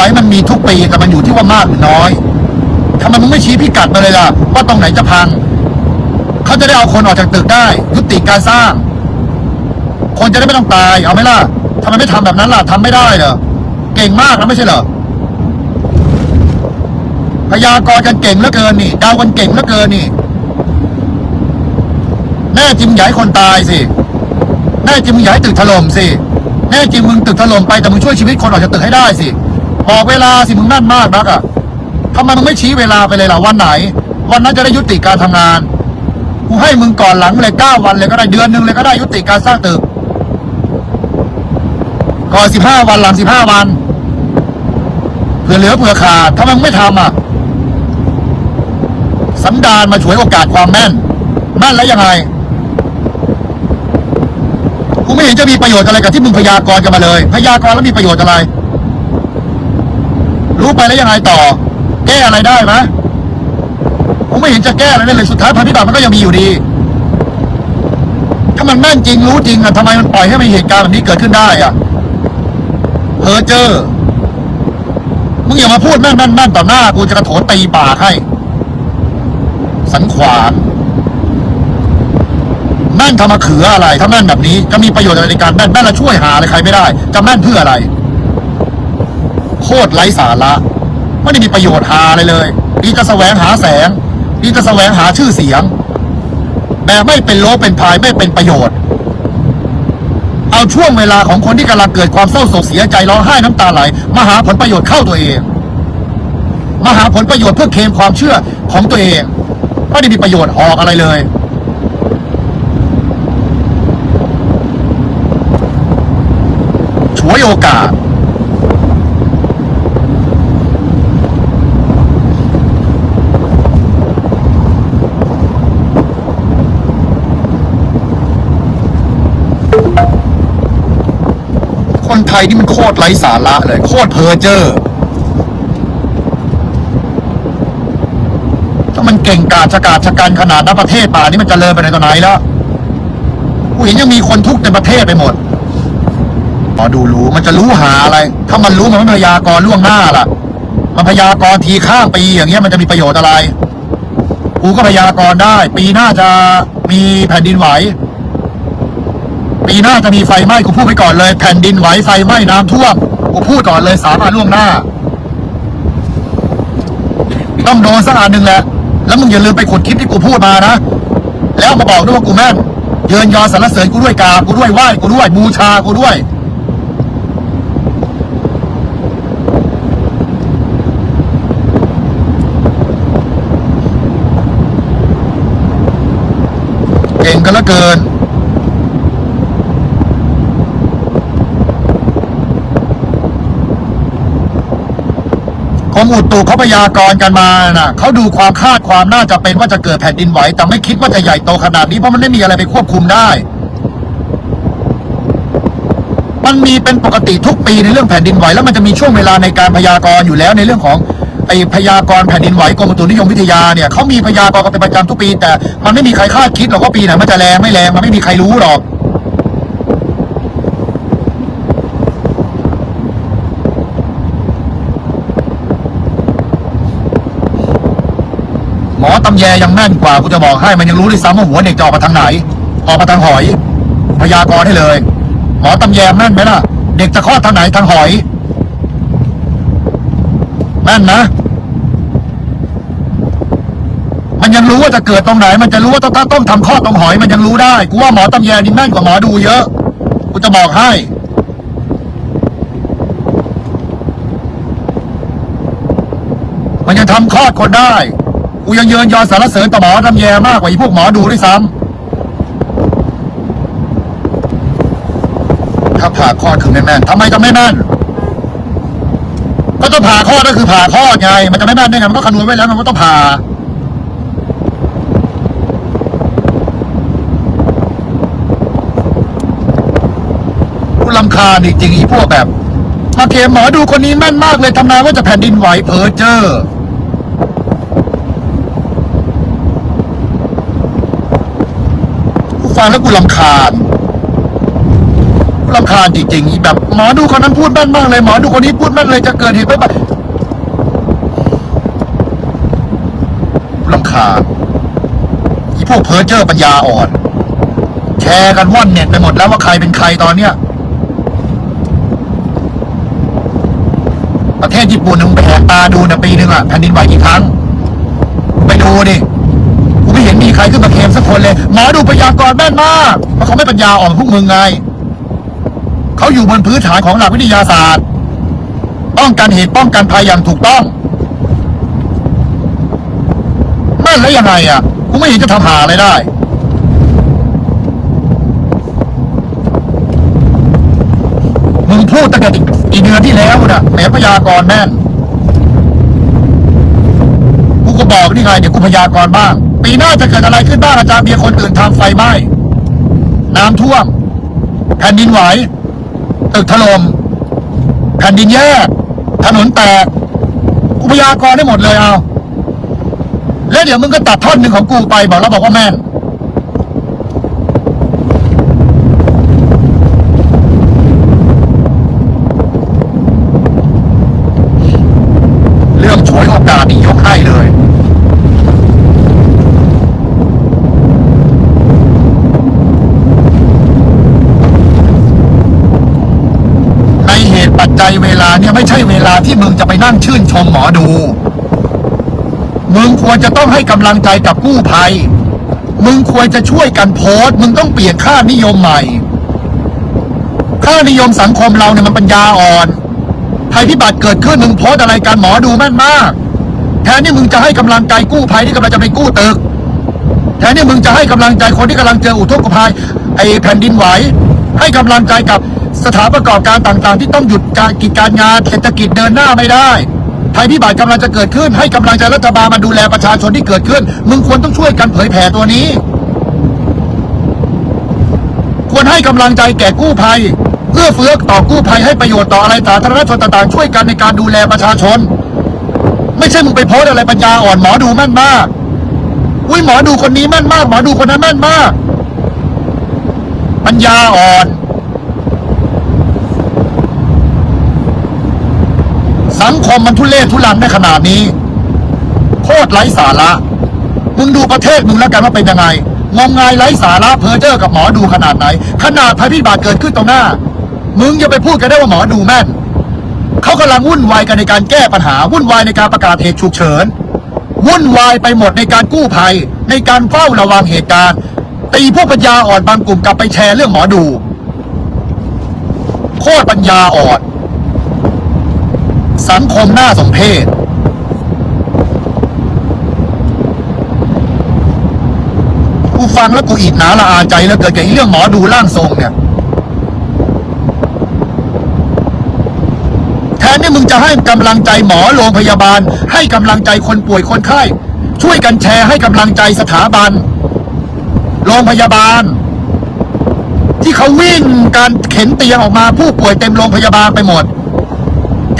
ไหวมันมีทุกปีแต่มันอยู่ที่ว่ามากหรือน้อยทำไมมึงไม่ชี้พิกัดมาเลยล่ะ ว่าตรงไหนจะพัง เขาจะได้เอาคนออกจากตึกได้ ยุติการสร้าง คนจะได้ไม่ต้องตาย เอาไหมล่ะทำไมไม่ทำแบบนั้นล่ะทำไม่ได้เหรอเก่งมากนะไม่ใช่เหรอพยากรณ์กันเก่งเหลือเกินนี่เดากันเก่งเหลือเกินนี่แน่จริงอย่าให้คนตายสิแน่จริงมึงอย่าให้ตึกถล่มสิแน่จริงมึงตึกถล่มไปแต่มึงช่วยชีวิตคนออกจากตึกให้ได้สิ บอกเวลาสิมึงแม่นมากนักอะทำไมมึงไม่ชี้เวลาไปเลยล่ะวันไหน วันนั้นจะได้ยุติการทำงานกูให้มึงก่อนหลังเลยเก้าวันเลยก็ได้เดือนหนึ่งเลยก็ได้ยุติการสร้างตึกก่อนสิบห้าวันหลังสิบห้าวันเผื่อเหลือเผื่อขาดถ้ามึงไม่ทำอะสันดานมาฉวยโอกาสความแม่นแม่นแล้วยังไงกูไม่เห็นจะมีประโยชน์อะไรกับที่มึงพยากรณ์กันมาเลย พยากรณ์แล้วมีประโยชน์อะไร รู้ไปแล้วยังไงต่อ แก้อะไรได้ไหมกูไม่เห็นจะแก้อะไรเลยสุดท้ายภัยพิบัติมันก็ยังมีอยู่ดี ถ้ามันแม่นจริงรู้จริงอะทำไมมันปล่อยให้มีเหตุการณ์แบบนี้เกิดขึ้นได้อะเพอเจอมึงอย่ามาพูดแม่นแม่นแม่นต่อหน้ากูจะกระโถนตีปากให้ สันขวานแม่นทำมาเขืออะไร ถ้าแม่นแบบนี้จะมีประโยชน์อะไรในการแม่นแม่นแล้วช่วยหาอะไรใครไม่ได้ จะแม่นเพื่ออะไร คตรไร้สาระ ไม่ได้มีประโยชน์หาอะไรเลยดีจะแสวงหาแสงดีจะแสวงหาชื่อเสียง แบบไม่เป็นโลเป็นพายไม่เป็นประโยชน์ เอาช่วงเวลาของคนที่กำลังเกิดความเศร้าโศกเสียใจร้องไห้น้ำตาไหลมาหาผลประโยชน์เข้าตัวเองมาหาผลประโยชน์เพื่อเคมความเชื่อของตัวเองไม่ได้มีประโยชน์หอกอะไรเลยฉวยโอกาส ไทยนี่มันโคตรไร้สาระเลย โคตรเพ้อเจ้อถ้ามันเก่งกาจชะกาจชะกันขนาดนั้นประเทศป่านี้มันจเจริญไปในตอนไหนแล้วกูเห็นยังมีคนทุกข์ในประเทศไปหมดพอดูรู้มันจะรู้หาอะไร ถ้ามันรู้มันไม่พยากรล่วงหน้าล่ะ มันพยากรทีข้ามปีอย่างเงี้ยมันจะมีประโยชน์อะไร กูก็พยากรได้ ปีหน้าจะมีแผ่นดินไหว ปีหน้าจะมีไฟไหม้กูพูดไปก่อนเลย แผ่นดินไหวไฟไหม้น้ำท่วมกูพูดก่อนเลยสามอันล่วงหน้า ต้องโดนสักอันหนึ่งแหละ แล้วมึงอย่าลืมไปขุดคลิปที่กูพูดมานะ แล้วมาบอกด้วยว่ากูแม่นเยินยอสรรเสริญกูด้วยกากูด้วยไหว้กูด้วยบูชากูด้วยเก่งกันลือเกิน กรมอุตุเขาพยากรณ์กันมาน่ะเขาดูความคาดความน่าจะเป็นว่าจะเกิดแผ่นดินไหว แต่ไม่คิดว่าจะใหญ่โตขนาดนี้เพราะมันไม่มีอะไรไปควบคุมได้ มันมีเป็นปกติทุกปีในเรื่องแผ่นดินไหว แล้วมันจะมีช่วงเวลาในการพยากรณ์อยู่แล้วในเรื่องของไอพยากรณ์แผ่นดินไหวกรมอุตุนิยมวิทยาเนี่ยเขามีพยากรณ์กันเป็นประจำทุกปี แต่มันไม่มีใครคาดคิดหรอกว่าปีไหนมันจะแรงไม่แรงมันไม่มีใครรู้หรอก หมอตำแยยังแม่นกว่ากูจะบอกให้มันยังรู้ด้วยซ้ำว่าหัวเด็กจะออกมาทางไหน ออกมาทางหอย พยากรณ์ให้เลย หมอตำแยแม่นไหมล่ะ เด็กจะคลอดทางไหนทางหอย แม่นนะ มันยังรู้ว่าจะเกิดตรงไหน มันจะรู้ว่าต้องต้องทำคลอดตรงหอย มันยังรู้ได้ กูว่าหมอตำแยนี่แม่นกว่าหมอดูเยอะ กูจะบอกให้มันยังทำคลอดคนได้ กูยังเยินยอสารเสริญต่อหมอทำแยมากกว่าอ้พวกหมอดูด้วยซ้ำถ้าผ่าคลอดคือไม่แม่นทำไมจะไม่แม่นก็ต้องผ่าคลอดก็คือผ่าคลอดไง มันจะไม่แม่นได้ไงมันก็คำนวณไว้แล้วมันก็ต้องผ่ากูลำคาจริงๆอีพวกแบบมาเคลมหมอดูคนนี้แม่นมากเลยทำนายว่าจะแผ่นดินไหวเผลอเจอกู ฟังแล้วกูลำคาญกูรำคาญจริงๆแบบหมอดูคนนั้นพูดแม่นมากเลยหมอดูคนนี้พูดแม่นเลยจะเกิดเหตุไม่แบบรำคาญอีพวกเพ้อเจ้อปัญญาอ่อน แชร์กันว่อนเน็ตไปหมดแล้วว่าใครเป็นใครตอนเนี้ยประเทศญี่ปุ่นมึงไปแหกตาดูนะปีหนึ่งอะแผ่นดินไหวกี่ครั้ง ไปดูดิ รขึ้นมาเคมสักคนเลยหมอดูพยากรณ์แม่นมากเพราะเขาไม่ปัญญาอ่อนพวกมึงไงเขาอยู่บนพื้นฐานของหลักวิทยาศาสตร์ ป้องกันเหตุป้องกันภัยอย่างถูกต้องแม่นแล้วยังไงอะกูไม่เห็นจะทำหาอะไรได้มึงพูดตั้งแต่อีเดือนที่แล้วนะแหมพยากรณ์แม่นกูก็บอกนี่ไงเดี๋ยวกูพยากรณ์บ้าง ปีหน้าจะเกิดอะไรขึ้นบ้างอาจารย์เบียร์คนอื่นทำไฟไหม้น้ำท่วม แผ่นดินไหว ตึกถล่มแผ่นดินแยก ถนนแตกกูพยากรณ์ได้หมดเลยเอา แล้วเดี๋ยวมึงก็ตัดท่อนหนึ่งของกูไปบอกแล้วบอกว่าแม่นเรื่องฉวยโอกาสนี่ยกให้เลย ใน เหตุปัจเวลาเนี่ยไม่ใช่เวลาที่มึงจะไปนั่งชื่นชมหมอดู มึงควรจะต้องให้กำลังใจกับกู้ภัย มึงควรจะช่วยกันโพสต์ มึงต้องเปลี่ยนค่านิยมใหม่ ค่านิยมสังคมเราเนี่ยมันปัญญาอ่อนภัยพิบัติเกิดขึ้นมึงโพสต์อะไรกันหมอดูแม่นมาก แทนที่มึงจะให้กำลังใจกู้ภัยที่กำลังจะไปกู้ตึก แทนที่มึงจะให้กำลังใจคนที่กำลังเจออุทกภัยไอ้แผ่นดินไหว ให้กำลังใจกับ สถานประกอบการต่างๆ ที่ต้องหยุดการกิจการงานเศรษฐกิจเดินหน้าไม่ได้ภัยพิบัติกำลังจะเกิดขึ้น ให้กำลังใจรัฐบาลมาดูแลประชาชนที่เกิดขึ้น มึงควรต้องช่วยกันเผยแผ่ตัวนี้ ควรให้กำลังใจแก่กู้ภัยเพื่อเฟื้อต่อกู้ภัยให้ประโยชน์ต่ออะไรสาธารณชนต่างๆช่วยกันในการดูแลประชาชน ไม่ใช่มึงไปโพสอะไรปัญญาอ่อนหมอดูแม่นมากอุ้ยหมอดูคนนี้แม่นมาก หมอดูคนนั้นแม่นมาก ปัญญาอ่อน สังคมมันทุเรศทุลังได้ขนาดนี้โคตรไร้สาระมึงดูประเทศมึงแล้วกันว่าเป็นยังไงงมงายไร้สาระเพอเจอร์กับหมอดูขนาดไหน ขนาดภัยพิบัติเกิดขึ้นตรงหน้า มึงอย่าไปพูดกันได้ว่าหมอดูแม่นเขากำลังวุ่นวายกันในการแก้ปัญหาวุ่นวายในการประกาศเหตุฉุกเฉินวุ่นวายไปหมดในการกู้ภัย ในการเฝ้าระวังเหตุการณ์ ตีพวกปัญญาอ่อนบางกลุ่มกลับไปแชร์เรื่องหมอดู โคตรปัญญาอ่อน สังคมน่าสมเพชกูฟังแล้วกูอิดหนาละอาใจแล้วเกิดกับไอ้เรื่องหมอดูร่างทรงเนี่ยแทนที่มึงจะให้กำลังใจหมอโรงพยาบาล ให้กำลังใจคนป่วยคนไข้ ช่วยกันแชร์ให้กำลังใจสถาบัน โรงพยาบาล ที่เขาวิ่งการเข็นเตียงออกมาผู้ป่วยเต็มโรงพยาบาลไปหมด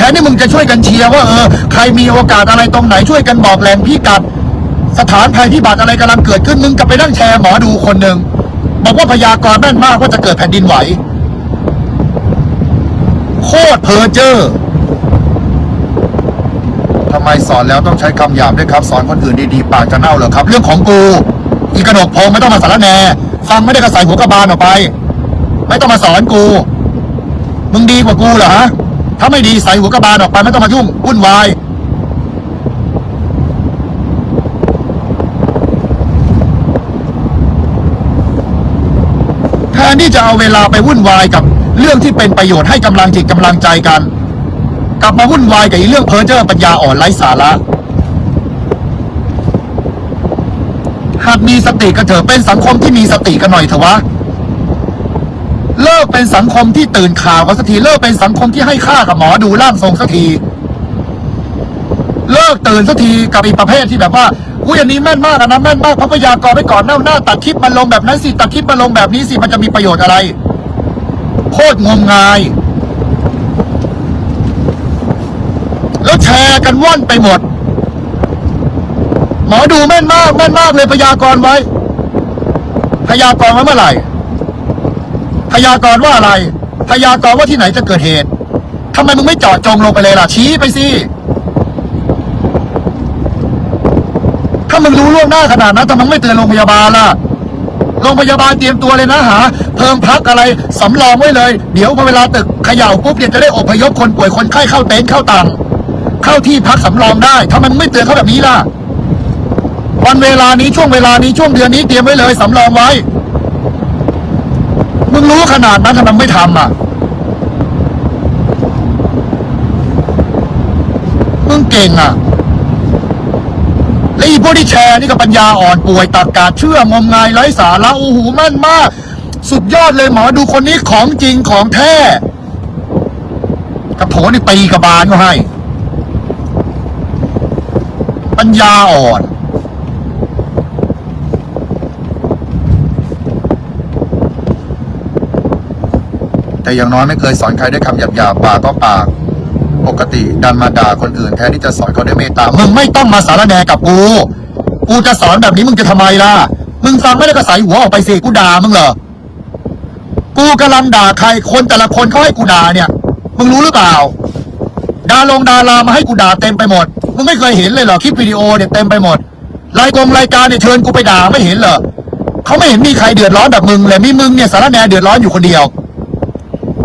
ทนที่มึงจะช่วยกันเชียร์ว่าเออใครมีโอกาสอะไรตรงไหนช่วยกันบอกแหล่งพิกัด สถานภัยพิบัติอะไรกำลังเกิดขึ้นมึงกลับไปนั่งแชร์หมอดูคนหนึ่งบอกว่าพยากรณ์แม่นมากว่าจะเกิดแผ่นดินไหว โคตรเพอเจอร์ทำไมสอนแล้วต้องใช้คำหยาบด้วยครับ สอนคนอื่นดีๆ ปากจะเน่าเหรอครับ เรื่องของกูอีกระหนกพงไม่ต้องมาสารแนฟังไม่ได้กระใส่หัวกระบาลออกไป ไม่ต้องมาสอนกู มึงดีกว่ากูเหรอฮะ ถ้าไม่ดีใส่หัวกระบาลออกไปไม่ต้องมายุ่งวุ่นวายแทนที่จะเอาเวลาไปวุ่นวายกับเรื่องที่เป็นประโยชน์ให้กำลังจิตกำลังใจกัน กลับมาวุ่นวายกับเรื่องเพ้อเจ้อปัญญาอ่อนไร้สาระหากมีสติกันเถอะเป็นสังคมที่มีสติกันหน่อยเถอะวะ เลิกเป็นสังคมที่ตื่นข่าวกันสักทีเลิกเป็นสังคมที่ให้ค่ากับหมอดูร่างทรงสักที เลิกตื่นสักทีกับอีกประเภทที่แบบว่าอุ้ยอันนี้แม่นมากนนั้นแม่นมากเพราะพยากรไปก่อนหน้าหน้าตัดคลิปมาลงแบบนั้นสิตัดคลิปมาลงแบบนี้สิมันจะมีประโยชน์อะไรโคตรงมงาย แล้วแชร์กันว่อนไปหมด หมอดูแม่นมากแม่นมากเลยพยากรไว้ พยากรไว้เมื่อไหร่ พยากรณ์ว่าอะไร พยากรณ์ว่าที่ไหนจะเกิดเหตุทำไมมึงไม่เจาะจงลงไปเลยล่ะ ชี้ไปสิถ้ามึงรู้ล่วงหน้าขนาดนั้นทำไมไม่เตือนโรงพยาบาลล่ะโรงพยาบาลเตรียมตัวเลยนะหา เพิ่มพักอะไรสำรองไว้เลย เดี๋ยวพอเวลาตึกเขย่าปุ๊บเนี่ยจะได้อพยพคนป่วยคนไข้เข้าเต็นท์เข้าตังเข้าที่พักสำรองได้ทำไมมึงไม่เตือนเขาแบบนี้ล่ะวันเวลานี้ช่วงเวลานี้ช่วงเดือนนี้เตรียมไว้เลยสำรองไว้ มึงรู้ขนาดนั้นทำไมไม่ทำอะ มึงเก่งอะและอีพวกที่แชร์นี่ก็ปัญญาอ่อนป่วยตักกาเชื่องมงายไร้สาระโอ้โหแม่นมาก สุดยอดเลยหมอดูคนนี้ของจริงของแท้กระโถนี่ตีกระบาลก็ให้ ปัญญาอ่อน แต่อย่างน้อยไม่เคยสอนใครด้วยคำหยาบๆปากก็ปากปกติดันมาด่าคนอื่นแทนที่จะสอนเขาด้วยเมตตามึงไม่ต้องมาสารแหนกับกูกูจะสอนแบบนี้มึงจะทำไมล่ะ มึงฟังไม่ได้ก็ใส่หัวออกไปสิกูด่ามึงเหรอกูกำลังด่าใครคนแต่ละคนเขาให้กูด่าเนี่ย มึงรู้หรือเปล่าดาลงดารามาให้กูด่าเต็มไปหมดมึงไม่เคยเห็นเลยเหรอคลิปวิดีโอเนี่ยเต็มไปหมดรายกงรายการเนี่ยเชิญกูไปด่าไม่เห็นเหรอเขาไม่เห็นมีใครเดือดร้อนแบบมึงเลยมีมึงเนี่ยสารแหนเดือดร้อนอยู่คนเดียว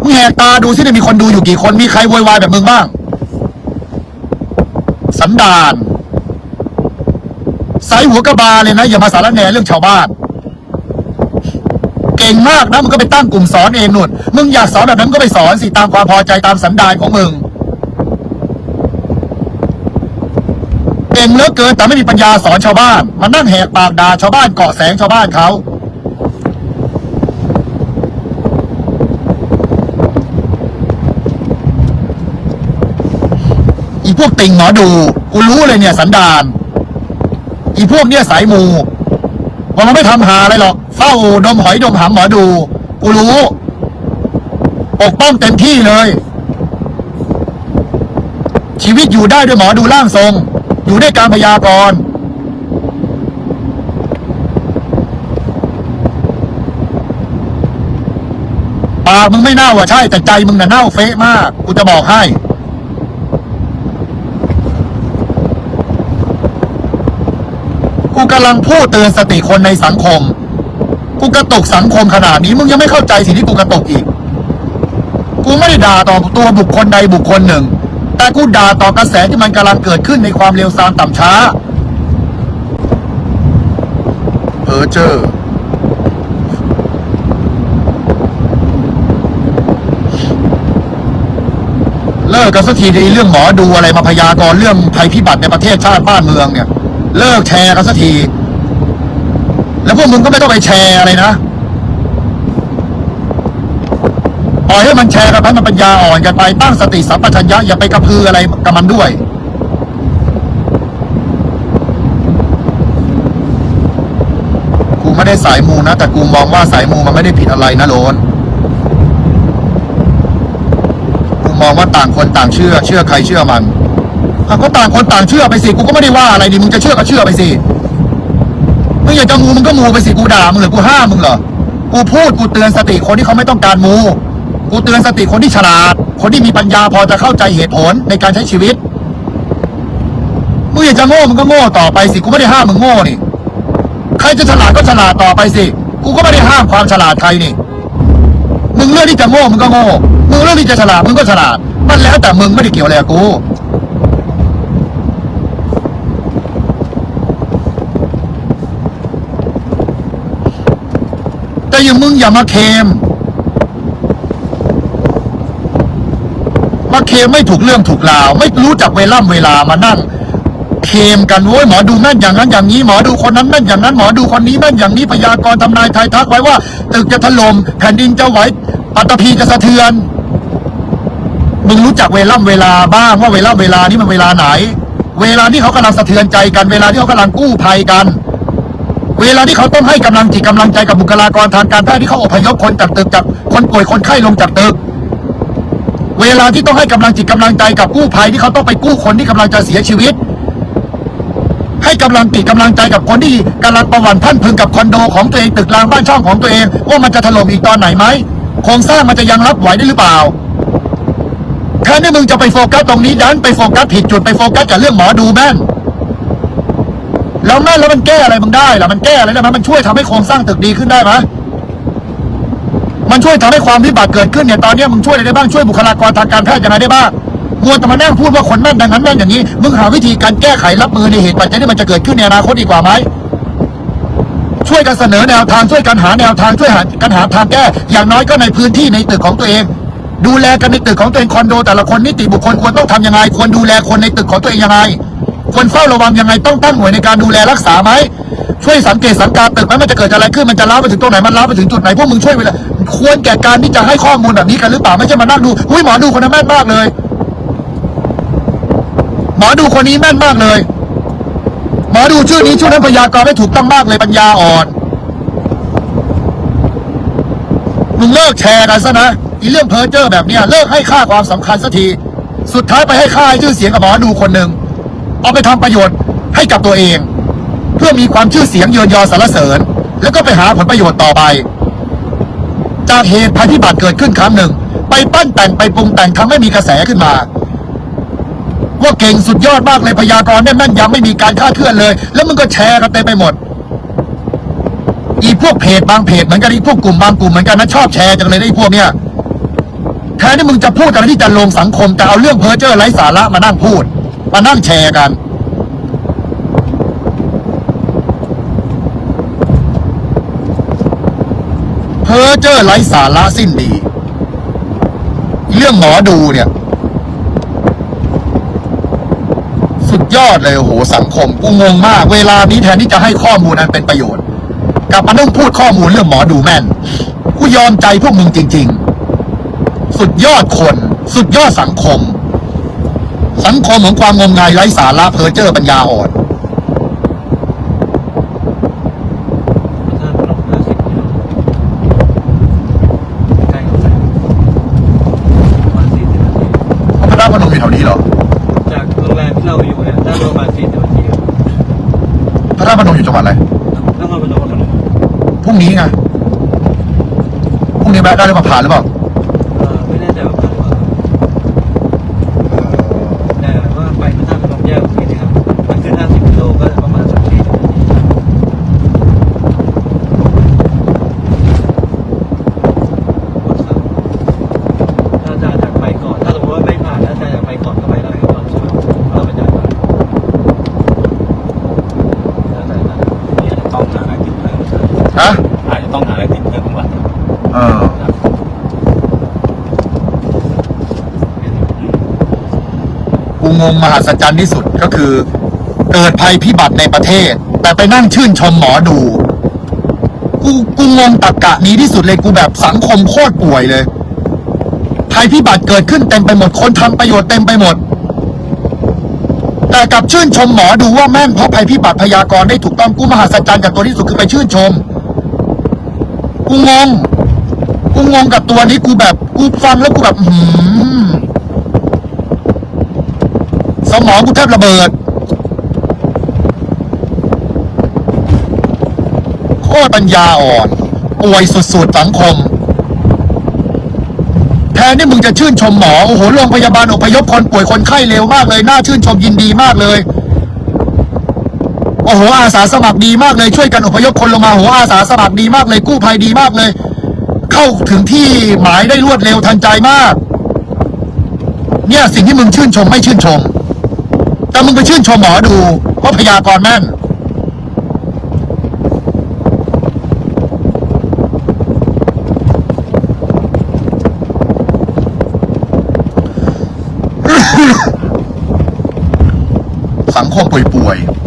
มึงแหกตาดูสิเนี่ยมีคนดูอยู่กี่คน มีใครโวยวายแบบมึงบ้าง สันดานสายหัวกระบาเลยนะ อย่ามาสารแหน่เรื่องชาวบ้าน เก่งมากนะมึงก็ไปตั้งกลุ่มสอนเองนุ่น มึงอยากสอนแบบนั้นก็ไปสอนสิตามความพอใจตามสันดานของมึงเก่งเหลือเกินแต่ไม่มีปัญญาสอนชาวบ้านมานั่งแหกปากด่าชาวบ้านเกาะแสงชาวบ้านเขา พวกติ่งหมอดูกูรู้เลยเนี่ยสันดานอีพวกเนี่ยสายมูว่ามันไม่ทำหาอะไรหรอกเฝ้าดมหอยดมหำหมอดูกูรู้ปกป้องเต็มที่เลย ชีวิตอยู่ได้ด้วยหมอดูร่างทรง อยู่ด้วยการพยากรณ์ปากมึงไม่เน่าอะใช่ แต่ใจมึงน่ะเน่าเฟะมาก กูจะบอกให้ กูกำลังพูดเตือนสติคนในสังคม กูกระตุกสังคมขนาดนี้มึงยังไม่เข้าใจสิ่งที่กูกระตุกอีก กูไม่ได้ด่าต่อตัวบุคคลใดบุคคลหนึ่ง แต่กูด่าต่อกระแสที่มันกำลังเกิดขึ้นในความเร็วซามต่ำช้าเออเจอเลิกกันสักทีในเรื่องหมอดูอะไรมาพยากรณ์เรื่องภัยพิบัติในประเทศชาติบ้านเมืองเนี่ย เลิกแชร์กันสักที แล้วพวกมึงก็ไม่ต้องไปแชร์อะไรนะปล่อยให้มันแชร์กันไปมันปัญญาอ่อนกันไปตั้งสติสัมปชัญญะอย่าไปกระพืออะไรกับมันด้วย กูไม่ได้สายมูนะ แต่กูมองว่าสายมูมันไม่ได้ผิดอะไรนะโลนกูมองว่าต่างคนต่างเชื่อ เชื่อใครเชื่อมัน ก็ต่างคนต่างเชื่อไปสิกูก็ไม่ได้ว่าอะไรดิมึงจะเชื่อก็เชื่อไปสิมึงอยากจะมูมึงก็มูไปสิกูด่ามึงหรือกูห้ามมึงเหรอกูพูดกูเตือนสติคนที่เขาไม่ต้องการมูกูเตือนสติคนที่ฉลาด คนที่มีปัญญาพอจะเข้าใจเหตุผลในการใช้ชีวิตมึงอยากจะโง่มึงก็โง่ต่อไปสิกูไม่ได้ห้ามมึงโง่นี่ใครจะฉลาดก็ฉลาดต่อไปสิกูก็ไม่ได้ห้ามความฉลาดใครนี่มึงเลือกที่จะโง่มึงก็โง่มึงเลือกที่จะฉลาดมึงก็ฉลาดมันแล้วแต่มึงไม่ได้เกี่ยวอะไรกั กูแต่ย่างมึงอย่ามาเคม มาเคมไม่ถูกเรื่องถูกราว ไม่รู้จักเวล่ำเวลามานั่ง เคมกันโว้ยหมอดูแม่นอย่างนั้นอย่างนี้หมอดูคนนั้นแม่นอย่างนั้นหมอดูคนนี้แม่นอย่างนี้พยากรณ์ทำนายทายทักไว้ว่า ตึกจะถล่มแผ่นดินจะไหวปัตตภีจะสะเทือนมึงรู้จักเวล่ำเวลาบ้างว่าเวล่ำเวลานี่มันเวลาไหน เวลาที่เขากำลังสะเทือนใจกัน เวลาที่เขากำลังกู้ภัยกัน เวลาที่เขาต้องให้กำลังจิตกำลังใจกับบุคลากรทางการแพทย์ที่เขาอพยพคนจากตึกจากคนป่วยคนไข้ลงจากตึก เวลาที่ต้องให้กำลังจิตกำลังใจกับกู้ภัยที่เขาต้องไปกู้คนที่กำลังจะเสียชีวิต ให้กำลังจิตกำลังใจกับคนที่กำลังประวันพรันพึงกับคอนโดของตัวเองตึกรางบ้านช่องของตัวเองว่ามันจะถล่มอีกตอนไหนไหมโครงสร้างมันจะยังรับไหวได้หรือเปล่าแทนที่มึงจะไปโฟกัสตรงนี้ดันไปโฟกัสผิดจุดไปโฟกัสกับเรื่องหมอดูแม่น แล้วแม่นแล้วมันแก้อะไรมึงได้ล่ะมันแก้อะไรได้ไหมมันช่วยทำให้โครงสร้างตึกดีขึ้นได้ไหมมันช่วยทำให้ความวิบัติเกิดขึ้นเนี่ยตอนนี้มึงช่วยอะไรได้บ้างช่วยบุคลากรทางการแพทย์ยังไงได้บ้างมัวแต่มานั่งพูดว่าคนแม่นดังนั้นแม่นอย่างนี้มึงหาวิธีการแก้ไขรับมือในเหตุปัจจัยที่มันจะเกิดขึ้นในอนาคตดีกว่าไหมช่วยกันเสนอแนวทางช่วยกันหาแนวทางช่วยหากันหาทางแก้ อย่างน้อยก็ในพื้นที่ในตึกของตัวเอง ดูแลกันในตึกของตัวเองคอนโด แต่ละคนนิติบุคคลควรต้องทำยังไง ควรดูแลคนในตึกของตัวเองยังไง ควรเฝ้าระวังยังไงต้องตั้งหน่วยในการดูแลรักษาไหมช่วยสังเกตสังการตึกไหมมันจะเกิดอะไรขึ้นมันจะล้าวไปถึงตรงไหนมันล้าวไปถึงจุดไหนพวกมึงช่วยเวลาควรแก่การที่จะให้ข้อมูลแบบนี้กันหรือเปล่าไม่ใช่มานั่งดูหุ้ยหมอดูคนนั้นแม่นมากเลยหมอดูคนนี้แม่นมากเลยหมอดูชื่อนี้ชื่อนั้นพยากรณ์ได้ถูกต้องมากเลยปัญญาอ่อนมึงเลิกแชร์กันซะนะอีเรื่องเพ้อเจ้อแบบเนี้ยเลิกให้ค่าความสำคัญสักที สุดท้ายไปให้ค่าชื่อเสียงกับหมอดูคนหนึ่ง เอาไปทำประโยชน์ให้กับตัวเอง เพื่อมีความชื่อเสียงเยินยอสรรเสริญ แล้วก็ไปหาผลประโยชน์ต่อไป จากเหตุภัยพิบัติเกิดขึ้นครั้งหนึ่ง ไปปั้นแต่งไปปรุงแต่งทำให้มีกระแสขึ้นมา ว่าเก่งสุดยอดมากเลยพยากรณ์แม่นยำไม่มีการคาดเคลื่อนเลย แล้วมึงก็แชร์กันเต็มไปหมดอีพวกเพจบางเพจเหมือนกันอีพวกกลุ่มบางกลุ่มเหมือนกันนะชอบแชร์จังเลยไอ้พวกเนี้ยแทนที่มึงจะพูดอะไรที่จะลงสังคมแต่เอาเรื่องเพ้อเจ้อไร้สาระมานั่งพูด มานั่งแชร์กัน เพ้อเจ้อไร้สาระสิ้นดี เรื่องหมอดูเนี่ย สุดยอดเลยโอ้โหสังคมกูงงมาก เวลานี้แทนที่จะให้ข้อมูลอันเป็นประโยชน์ กลับมาต้องพูดข้อมูลเรื่องหมอดูแม่นกูยอมใจพวกมึงจริง ๆ สุดยอดคน สุดยอดสังคม สังคมของความงมงายไร้สาระเพ้อเจ้อปัญญาอ่อนถ้าลงห้าสิบกิโลใกล้กับแสงประมาณสี่สิบนาทีพระราชพนมอยู่แถวนี้เหรอ จากโรงแรมที่เราอยู่เนี่ยน่าจะประมาณสี่สิบนาทีครับพระราชพนมอยู่จังหวัดอะไรนครพนมครับพรุ่งนี้ไง พรุ่งนี้แวะได้หรือเปล่าผ่านหรือเปล่า เอ่อไม่แน่ใจว่าผ่านหรือเปล่าแต่ว่าไปพระธาตุพนมแยกโอเคนะครับมันขึ้นห้าสิบกิโลก็ประมาณสักสี่สิบนาทีบนเขาถ้าอาจารย์อยากไปก่อน ถ้าสมมติว่าไม่ผ่านแล้วอาจารย์อยากไปก่อนก็ไปได้ครับตอนเช้าเราไปจ่ายก่อนแล้วแต่อาจารย์ นี่อาจจะต้องหาอะไรติดเพิ่ม ฮะ อาจจะต้องหาอะไรติดเพิ่มทุกวัน เออ กูงมหัศจรรย์ที่สุดก็คือ เกิดภัยพิบัติในประเทศ แต่ไปนั่งชื่นชมหมอดู กูกูงงตรกกะนี้ที่สุดเลยกูแบบสังคมโคตรป่วยเลยภัยพิบัติเกิดขึ้นเต็มไปหมดคนทำประโยชน์เต็มไปหมด แต่กลับชื่นชมหมอดูว่าแม่นเพราะภัยพิบัติพยากรณ์ได้ถูกต้องกูมหัศจรรย์กับตัวที่สุดคือไปชื่นชม กูงง กูงงกับตัวนี้กูแบบ กูฟังแล้วกูแบบ อื้อหือ สมองกูแทบระเบิด โคตรปัญญาอ่อนป่วยสุดๆสังคม แทนที่มึงจะชื่นชมหมอ โอ้โหโรงพยาบาลอพยพคนป่วยคนไข้เร็วมากเลย น่าชื่นชมยินดีมากเลย โอ้โหอาสาสมัครดีมากเลยช่วยกันอพยพคนลงมาโอ้โหอาสาสมัครดีมากเลยกู้ภัยดีมากเลย เข้าถึงที่หมายได้รวดเร็วทันใจมาก เนี่ยสิ่งที่มึงชื่นชมไม่ชื่นชม แต่มึงไปชื่นชมหมอดูเพราะพยากรณ์แม่นสังคมป่วยๆ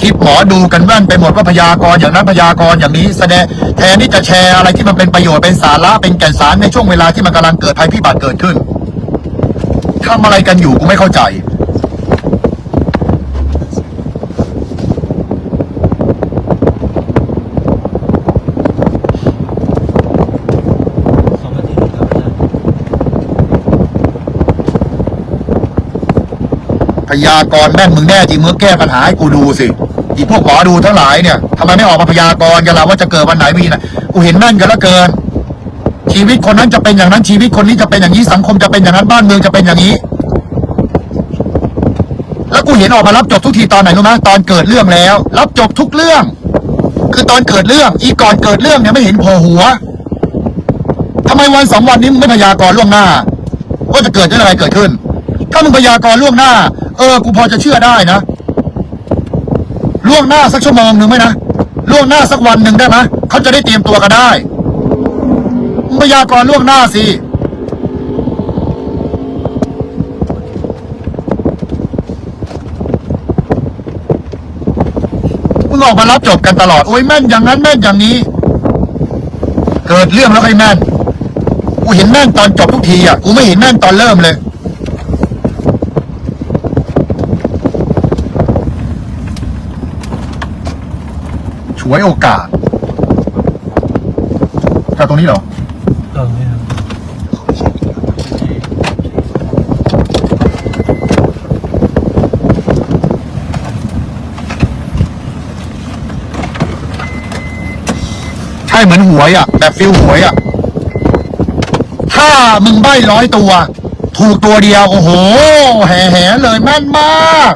คลิปหมอดูกันแว่นไปหมดว่าพยากรณ์อย่างนั้นพยากรณ์อย่างนี้แสดงแทนที่จะแชร์อะไรที่มันเป็นประโยชน์เป็นสาระเป็นแก่นสารในช่วงเวลาที่มันกำลังเกิดภัยพิบัติเกิดขึ้นทำอะไรกันอยู่กูไม่เข้าใจพยากรแม่นมึงแน่จริงมึงแก้ปัญหาให้กูดูสิ อีพวกหมอดูทั้งหลายเนี่ยทำไมไม่ออกมาพยากรณ์กันล่ะว่าจะเกิดวันไหนมีนะกูเห็นแม่นกันแล้วเกิน ชีวิตคนนั้นจะเป็นอย่างนั้นชีวิตคนนี้จะเป็นอย่างนี้สังคมจะเป็นอย่างนั้นบ้านเมืองจะเป็นอย่างนี้ แล้วกูเห็นออกมารับจบทุกทีตอนไหนรู้ไหมตอนเกิดเรื่องแล้ว รับจบทุกเรื่อง คือตอนเกิดเรื่อง อีก่อนเกิดเรื่องเนี่ยไม่เห็นโผล่หัวทำไมวันสองวันนี้มึงไม่พยากรณ์ล่วงหน้าว่าจะเกิดเรื่องอะไรเกิดขึ้น ถ้ามึงพยากรณ์ล่วงหน้า เออ กูพอจะเชื่อได้นะ ล่วงหน้าสักชั่วโมงหนึ่งไหมนะล่วงหน้าสักวันหนึ่งได้ไหมเขาจะได้เตรียมตัวกันได้มึงพยากรล่วงหน้าสิมึงออกมารับจบกันตลอด โอ้ยแม่นอย่างนั้นแม่นอย่างนี้ เกิดเรื่องแล้วไอ้แม่น กูเห็นแม่นตอนจบทุกทีอะ กูไม่เห็นแม่นตอนเริ่มเลย ฉวยโอกาสจากตรงนี้เหรอเออเนี่ยใช่เหมือนหวยอะ แบบฟิลหวยอะ ถ้ามึงใบ้ร้อยตัว ถูกตัวเดียว โอ้โห แห่แห่เลยแม่นมาก